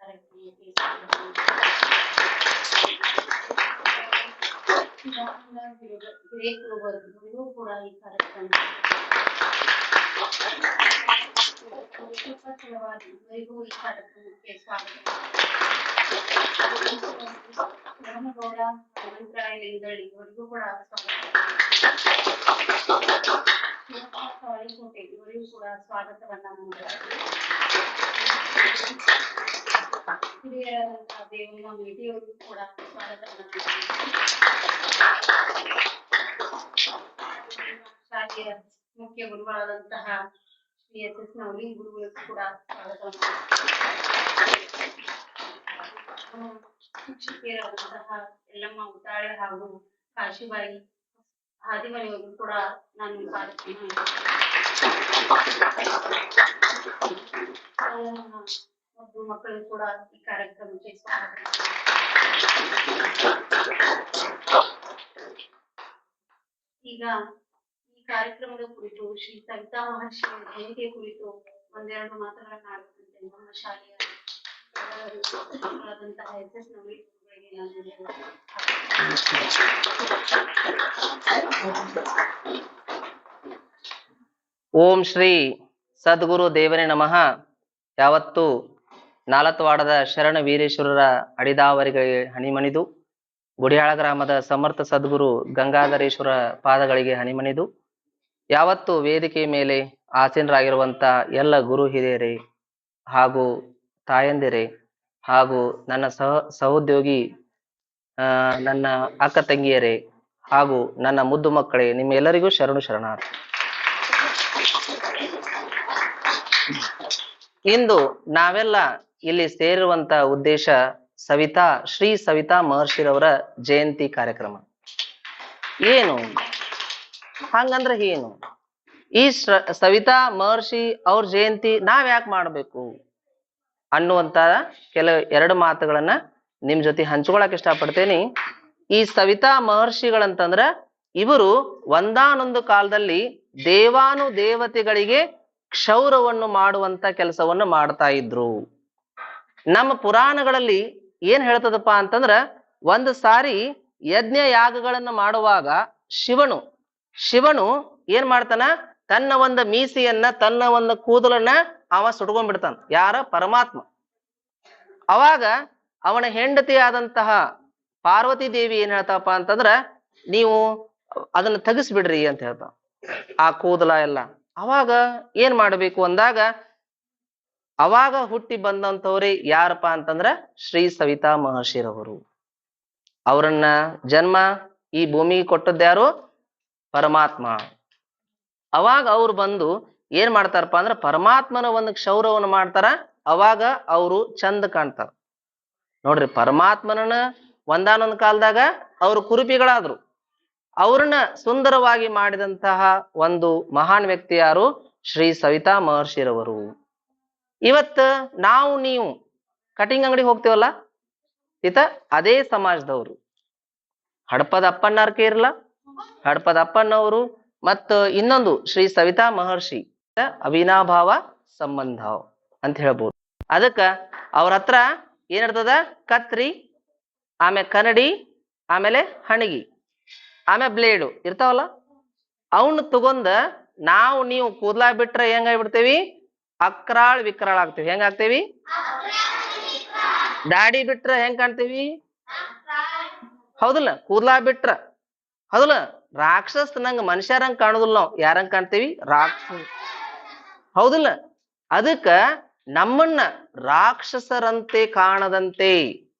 ಈ ಕಾರ್ಯಕ್ರಮಕ್ಕೆ ಸ್ವಾಗತ. ಚಿದಾನಂದ ಹಿರೇಗ- ಹಿರೇಕುರುಬರವರಿಗೂ ಕೂಡ ಈ ಕಾರ್ಯಕ್ರಮ ಸಲುವಾಗಿ ಇವರಿಗೂ ಈ ಕಾರ್ಯಕ್ರಮಕ್ಕೆ ಸ್ವಾಗತ ಧರ್ಮಗೌಡ ಹನುಮಂತರಾಯ ಲಿಂಗಳಿ ಇವರಿಗೂ ಕೂಡ ಸ್ವಾಗತ ತಾಳಿಕೋಟೆ ಇವರಿಗೂ ಕೂಡ ಸ್ವಾಗತವನ್ನ ದೇವಮ್ಮ ಮೇಟಿಯವರಿಗೂ ಕೂಡ ಮುಖ್ಯ ಗುರುಗಳಾದಂತಹ ಶ್ರೀ ಎಸ್ ಎಸ್ ನವಲಿ ಗುರುಗಳಿಗೂ ಕೂಡ ಸ್ವಾಗತ. ಶಿಕ್ಷಕಿಯರಾದಂತಹ ಎಲ್ಲಮ್ಮ ಉತಾಳೆ ಹಾಗೂ ಕಾಶಿಬಾಯಿ ಹಾದಿಮನೆಯವರು ಕೂಡ ನಾನು ಕಾರ್ಯಕ್ರಮ ಮತ್ತು ಮಕ್ಕಳು ಕೂಡ ಈ ಕಾರ್ಯಕ್ರಮಕ್ಕೆ ಈಗ ಈ ಕಾರ್ಯಕ್ರಮದ ಕುರಿತು ಶ್ರೀ ಸವಿತಾ ಮಹರ್ಷಿ ಜಯಂತಿಯ ಕುರಿತು ಒಂದೆರಡು ಮಾತುಗಳನ್ನ ಆಡುತ್ತಂತೆ ನಮ್ಮ ಶಾಲೆಯ ಆದಂತಹ ಎಸ್ ಎಸ್ ನಾನು ಓಂ ಶ್ರೀ ಸದ್ಗುರು ದೇವನೇ ನಮಃ. ಯಾವತ್ತು ನಾಲತ್ವಾಡದ ಶರಣ ವೀರೇಶ್ವರರ ಅಡಿದಾವರಿಗೆ ಹಣಿಮಣಿದು. ಗುಡಿಯಾಳ ಗ್ರಾಮದ ಸಮರ್ಥ ಸದ್ಗುರು ಗಂಗಾಧರೇಶ್ವರ ಪಾದಗಳಿಗೆ ಹಣಿಮಣಿದು. ಯಾವತ್ತು ವೇದಿಕೆ ಮೇಲೆ ಆಸೀನರಾಗಿರುವಂತ ಎಲ್ಲ ಗುರು ಹಿರಿಯರೇ ಹಾಗೂ ತಾಯಂದಿರೇ ಹಾಗೂ ನನ್ನ ಸಹ ಸಹೋದ್ಯೋಗಿ ನನ್ನ ಅಕ್ಕ ತಂಗಿಯರೇ ಹಾಗೂ ನನ್ನ ಮುದ್ದು ಮಕ್ಕಳೇ, ನಿಮ್ಮೆಲ್ಲರಿಗೂ ಶರಣು ಶರಣಾರ್ಥಿ. ಇಂದು ನಾವೆಲ್ಲ ಇಲ್ಲಿ ಸೇರಿರುವಂತ ಉದ್ದೇಶ ಸವಿತಾ, ಶ್ರೀ ಸವಿತಾ ಮಹರ್ಷಿರವರ ಜಯಂತಿ ಕಾರ್ಯಕ್ರಮ. ಏನು? ಹಂಗಂದ್ರೆ ಏನು? ಈ ಸವಿತಾ ಮಹರ್ಷಿ ಅವ್ರ ಜಯಂತಿ ನಾವ್ ಯಾಕೆ ಮಾಡ್ಬೇಕು? ಅನ್ನುವಂತ ಕೆಲವು ಎರಡು ಮಾತುಗಳನ್ನ ನಿಮ್ ಜೊತೆ ಹಂಚ್ಕೊಳಕ್ ಇಷ್ಟಪಡ್ತೇನೆ. ಈ ಸವಿತಾ ಮಹರ್ಷಿಗಳಂತಂದ್ರ ಇವರು ಒಂದಾನೊಂದು ಕಾಲದಲ್ಲಿ ದೇವಾನು ದೇವತೆಗಳಿಗೆ ಕ್ಷೌರವನ್ನು ಮಾಡುವಂತ ಕೆಲಸವನ್ನು ಮಾಡ್ತಾ ಇದ್ರು. ನಮ್ಮ ಪುರಾಣಗಳಲ್ಲಿ ಏನ್ ಹೇಳ್ತದಪ್ಪ ಅಂತಂದ್ರ ಒಂದು ಸಾರಿ ಯಜ್ಞ ಯಾಗಗಳನ್ನ ಮಾಡುವಾಗ ಶಿವನು ಶಿವನು ಏನ್ ಮಾಡ್ತಾನ? ತನ್ನ ಒಂದು ಮೀಸೆಯನ್ನ, ತನ್ನ ಒಂದು ಕೂದಲನ್ನ ಅವ ಸುಟ್ಕೊಂಡ್ಬಿಡ್ತಾನ. ಯಾರ? ಪರಮಾತ್ಮ. ಅವಾಗ ಅವನ ಹೆಂಡತಿ ಆದಂತಹ ಪಾರ್ವತಿ ದೇವಿ ಏನ್ ಹೇಳ್ತಾವಪ್ಪ ಅಂತಂದ್ರ, ನೀವು ಅದನ್ನ ತೆಗಿಸ್ಬಿಡ್ರಿ ಅಂತ ಹೇಳ್ತಾವ ಆ ಕೂದಲ ಎಲ್ಲ. ಅವಾಗ ಏನ್ ಮಾಡಬೇಕು ಅಂದಾಗ ಅವಾಗ ಹುಟ್ಟಿ ಬಂದಂಥವ್ರೇ ಯಾರಪ್ಪ ಅಂತಂದ್ರ ಶ್ರೀ ಸವಿತಾ ಮಹರ್ಷಿರವರು. ಅವರನ್ನ ಜನ್ಮ ಈ ಭೂಮಿಗೆ ಕೊಟ್ಟದ್ಯಾರು ಪರಮಾತ್ಮ. ಅವಾಗ ಅವ್ರು ಬಂದು ಏನ್ ಮಾಡ್ತಾರಪ್ಪ ಅಂದ್ರ ಪರಮಾತ್ಮನ ಒಂದು ಕ್ಷೌರವನ್ನು ಮಾಡ್ತಾರ. ಅವಾಗ ಅವರು ಚಂದ ಕಾಣ್ತಾರ. ನೋಡ್ರಿ ಪರಮಾತ್ಮನನ್ನ ಒಂದಾನೊಂದ್ ಕಾಲದಾಗ ಅವರು ಕುರುಪಿಗಳಾದ್ರು. ಅವ್ರನ್ನ ಸುಂದರವಾಗಿ ಮಾಡಿದಂತಹ ಒಂದು ಮಹಾನ್ ವ್ಯಕ್ತಿ ಯಾರು? ಶ್ರೀ ಸವಿತಾ ಮಹರ್ಷಿರವರು. ಇವತ್ತ ನಾವು ನೀವು ಕಟಿಂಗ್ ಅಂಗಡಿ ಹೋಗ್ತೇವಲ್ಲ? ಈತ ಅದೇ ಸಮಾಜದವರು. ಹಡಪದ ಅಪ್ಪಣ್ಣಾರ್ಕೆ ಇರಲ್ಲ ಹಡಪದ ಅಪ್ಪಣ್ಣವರು ಮತ್ತ ಇನ್ನೊಂದು ಶ್ರೀ ಸವಿತಾ ಮಹರ್ಷಿ, ಅವಿನಾಭಾವ ಸಂಬಂಧ ಅಂತ ಹೇಳ್ಬೋದು. ಅದಕ್ಕ ಅವ್ರ ಹತ್ರ ಏನಿರ್ತದ ಕತ್ರಿ ಆಮೇಲೆ ಕನ್ನಡಿ ಆಮೇಲೆ ಹಣಗಿ ಆಮೇಲೆ ಬ್ಲೇಡು ಇರ್ತಾವಲ್ಲ? ಅವನ್ನ ತಗೊಂಡ ನಾವು ನೀವು ಕೂದ್ಲಾ ಬಿಟ್ರೆ ಹೆಂಗಾಗ್ಬಿಡ್ತೇವಿ ಅಕ್ರಾಳ್ ವಿಕ್ರಾಳ್ ಆಗ್ತೇವಿ. ಹೆಂಗ್ ಆಗ್ತೇವಿ? ದಾಡಿ ಬಿಟ್ರ ಹೆಂಗ್ ಕಾಣ್ತೇವಿ? ಹೌದಲ್ಲ? ಕೂದ್ಲಾ ಬಿಟ್ರ. ಹೌದಲ್ಲ? ರಾಕ್ಷಸ ನಂಗ ಮನುಷ್ಯರಂಗ್ ಕಾಣುದಿಲ್ಲ ನಾವು. ಯಾರಂಗ್ ಕಾಣ್ತೇವಿ? ರಾಕ್ಷಸ. ಹೌದಲ್ಲ? ಅದಕ್ಕ ನಮ್ಮನ್ನ ರಾಕ್ಷಸರಂತೆ ಕಾಣದಂತೆ.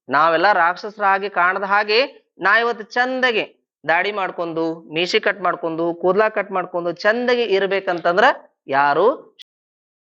ನಾವೆಲ್ಲ ರಾಕ್ಷಸರಾಗಿ ಕಾಣದ ಹಾಗೆ ನಾ ಇವತ್ತು ಚಂದಗೆ ದಾಡಿ ಮಾಡ್ಕೊಂಡು ಮೀಸಿ ಕಟ್ ಮಾಡ್ಕೊಂಡು, ಕೂದ್ಲಾ ಕಟ್ ಮಾಡ್ಕೊಂಡು ಚಂದಗೆ ಇರ್ಬೇಕಂತಂದ್ರ ಯಾರು